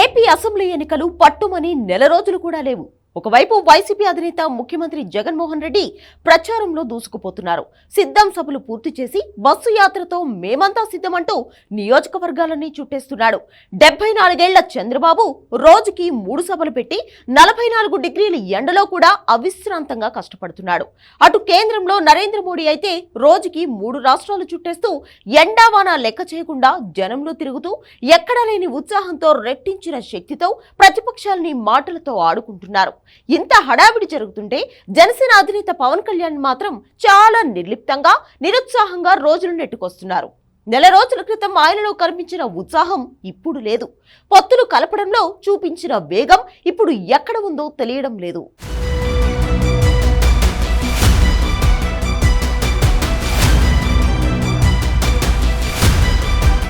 AP assembly ఎన్నికలు పట్టుమని నెల రోజులు కూడా లేవు. ఒకవైపు వైసీపీ అధినేత ముఖ్యమంత్రి జగన్మోహన్ రెడ్డి ప్రచారంలో దూసుకుపోతున్నారు. సిద్ధం సభలు పూర్తి చేసి బస్సు యాత్రతో మేమంతా సిద్ధమంటూ నియోజకవర్గాలన్నీ చుట్టేస్తున్నాడు. డెబ్బై నాలుగేళ్ళ చంద్రబాబు రోజుకి మూడు సభలు పెట్టి నలభై నాలుగు డిగ్రీల ఎండలో కూడా అవిశ్రాంతంగా కష్టపడుతున్నాడు. అటు కేంద్రంలో నరేంద్ర మోడీ అయితే రోజుకి మూడు రాష్ట్రాలు చుట్టేస్తూ ఎండావాన లెక్క చేయకుండా జనంలో తిరుగుతూ ఎక్కడా లేని ఉత్సాహంతో రెట్టించిన శక్తితో ప్రతిపక్షాలని మాటలతో ఆడుకుంటున్నారు. ఇంత హడావిడి జరుగుతుంటే జనసేన అధినేత పవన్ కళ్యాణ్ మాత్రం చాలా నిర్లిప్తంగా నిరుత్సాహంగా రోజులు నెట్టుకొస్తున్నారు. నెల రోజుల క్రితం ఆయనలో కనిపించిన ఉత్సాహం ఇప్పుడు లేదు. పొత్తులు కలపడంలో చూపించిన వేగం ఇప్పుడు ఎక్కడ ఉందో తెలియడం లేదు.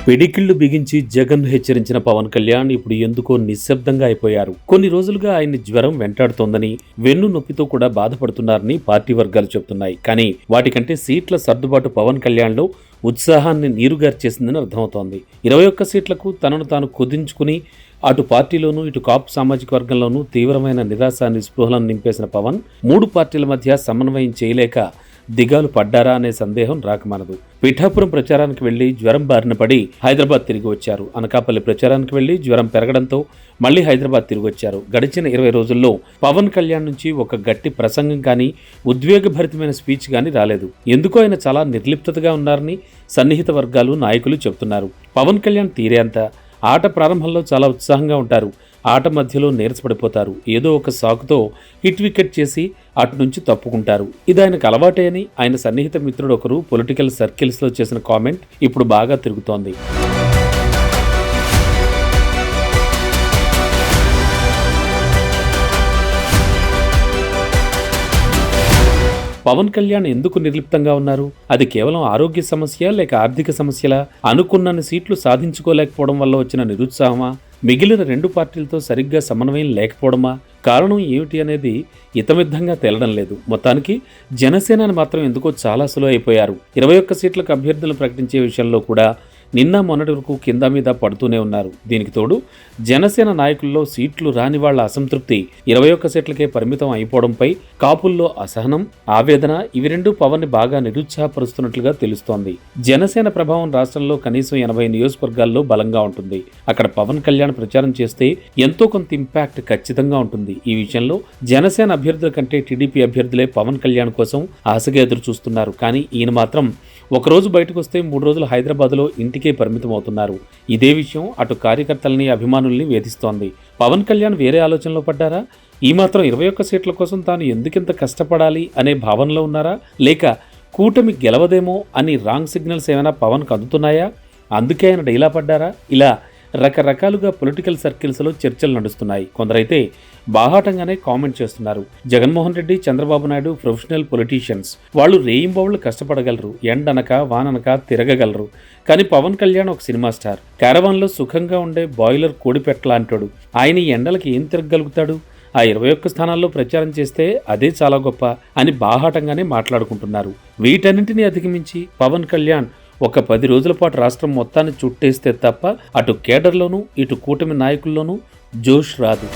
పిడికిళ్ళు బిగించి జగన్ హెచ్చరించిన పవన్ కళ్యాణ్ ఇప్పుడు ఎందుకో నిశ్శబ్దంగా అయిపోయారు. కొన్ని రోజులుగా ఆయన్ని జ్వరం వెంటాడుతోందని వెన్ను నొప్పితో కూడా బాధపడుతున్నారని పార్టీ వర్గాలు చెబుతున్నాయి. కానీ వాటికంటే సీట్ల సర్దుబాటు పవన్ కళ్యాణ్లో ఉత్సాహాన్ని నీరుగార్చేసిందని అర్థమవుతోంది. ఇరవై ఒక్క సీట్లకు తనను తాను కుదించుకుని అటు పార్టీలోనూ ఇటు కాపు సామాజిక వర్గంలోనూ తీవ్రమైన నిరాశ నిస్పృహలను నింపేసిన పవన్ మూడు పార్టీల మధ్య సమన్వయం చేయలేక దిగాలు పడ్డారా అనే సందేహం రాకమానదు. పిఠాపురం ప్రచారానికి వెళ్ళి జ్వరం బారిన పడి హైదరాబాద్ తిరిగి వచ్చారు. అనకాపల్లి ప్రచారానికి వెళ్ళి జ్వరం పెరగడంతో మళ్ళీ హైదరాబాద్ తిరిగి వచ్చారు. గడిచిన ఇరవై రోజుల్లో పవన్ కళ్యాణ్ నుంచి ఒక గట్టి ప్రసంగం కానీ ఉద్వేగభరితమైన స్పీచ్ కానీ రాలేదు. ఎందుకో ఆయన చాలా నిర్లిప్తతగా ఉన్నారని సన్నిహిత వర్గాలు నాయకులు చెబుతున్నారు. పవన్ కళ్యాణ్ తీరే అంత ఆట ప్రారంభంలో చాలా ఉత్సాహంగా ఉంటారు. ఆట మధ్యలో నీరసపడిపోతారు. ఏదో ఒక సాకుతో హిట్ వికెట్ చేసి అటు నుంచి తప్పుకుంటారు. ఇది ఆయనకు అలవాటే అని ఆయన సన్నిహిత మిత్రుడు ఒకరు పొలిటికల్ సర్కిల్స్లో చేసిన కామెంట్ ఇప్పుడు బాగా తిరుగుతోంది. పవన్ కళ్యాణ్ ఎందుకు నిర్లిప్తంగా ఉన్నారు? అది కేవలం ఆరోగ్య సమస్య లేక ఆర్థిక సమస్యల? అనుకున్నన్ని సీట్లు సాధించుకోలేకపోవడం వల్ల వచ్చిన నిరుత్సాహమా? మిగిలిన రెండు పార్టీలతో సరిగ్గా సమన్వయం లేకపోవడమా? కారణం ఏమిటి అనేది ఇతమిద్ధంగా తేలడం లేదు. మొత్తానికి జనసేనని మాత్రం ఎందుకో చాలా సులువు అయిపోయారు ఇరవై ఒక్క సీట్లకు అభ్యర్థులు ప్రకటించే విషయంలో కూడా నిన్న మొన్నటి వరకు కింద మీద పడుతూనే ఉన్నారు. దీనికి తోడు జనసేన నాయకుల్లో సీట్లు రాని వాళ్ళ అసంతృప్తి ఇరవై ఒక్క సీట్లకే పరిమితం అయిపోవడంపై కాపుల్లో అసహనం ఆవేదన ఇవి రెండు పవన్ని బాగా నిరుత్సాహపరుస్తున్నట్లుగా తెలుస్తోంది. జనసేన ప్రభావం రాష్ట్రంలో కనీసం ఎనభై నియోజకవర్గాల్లో బలంగా ఉంటుంది. అక్కడ పవన్ కళ్యాణ్ ప్రచారం చేస్తే ఎంతో కొంత ఇంపాక్ట్ ఖచ్చితంగా ఉంటుంది. ఈ విషయంలో జనసేన అభ్యర్థుల కంటే టీడీపీ అభ్యర్థులే పవన్ కళ్యాణ్ కోసం ఆశగా ఎదురు చూస్తున్నారు కానీ ఈయన మాత్రం ఒకరోజు బయటకు వస్తే మూడు రోజులు హైదరాబాద్లో ఇంటికే పరిమితం అవుతున్నారు ఇదే విషయం అటు కార్యకర్తల్ని అభిమానుల్ని వేధిస్తోంది. పవన్ కళ్యాణ్ వేరే ఆలోచనలో పడ్డారా? ఈ మాత్రం ఇరవై ఒక్క సీట్ల కోసం తాను ఎందుకింత కష్టపడాలి అనే భావనలో ఉన్నారా? లేక కూటమి గెలవదేమో అని రాంగ్ సిగ్నల్స్ ఏమైనా పవన్కు అందుతున్నాయా? అందుకే ఆయన డైలా పడ్డారా? ఇలా రకరకాలుగా పొలిటికల్ సర్కిల్స్లో చర్చలు నడుస్తున్నాయి. కొందరైతే బాహాటంగానే కామెంట్ చేస్తున్నారు. Jaganmohan Reddy Chandrababu Naidu professional politicians. వాళ్ళు రేయింబౌళ్ళు కష్టపడగలరు ఎండనక వాననక తిరగగలరు. కానీ పవన్ కళ్యాణ్ ఒక సినిమా స్టార్. క్యారవాన్లో సుఖంగా ఉండే బాయిలర్ కోడిపెట్టలాంటాడు ఆయన ఈ ఎండలకి ఏం తిరగగలుగుతాడు? ఆ ఇరవై ఒక్క స్థానాల్లో ప్రచారం చేస్తే అదే చాలా గొప్ప అని బాహాటంగానే మాట్లాడుకుంటున్నారు. వీటన్నింటినీ అధిగమించి పవన్ కళ్యాణ్ ఒక పది రోజుల పాటు రాష్ట్రం మొత్తాన్ని చుట్టేస్తే తప్ప అటు కేడర్లోనూ ఇటు కూటమి నాయకుల్లోనూ జోష్ రాదు.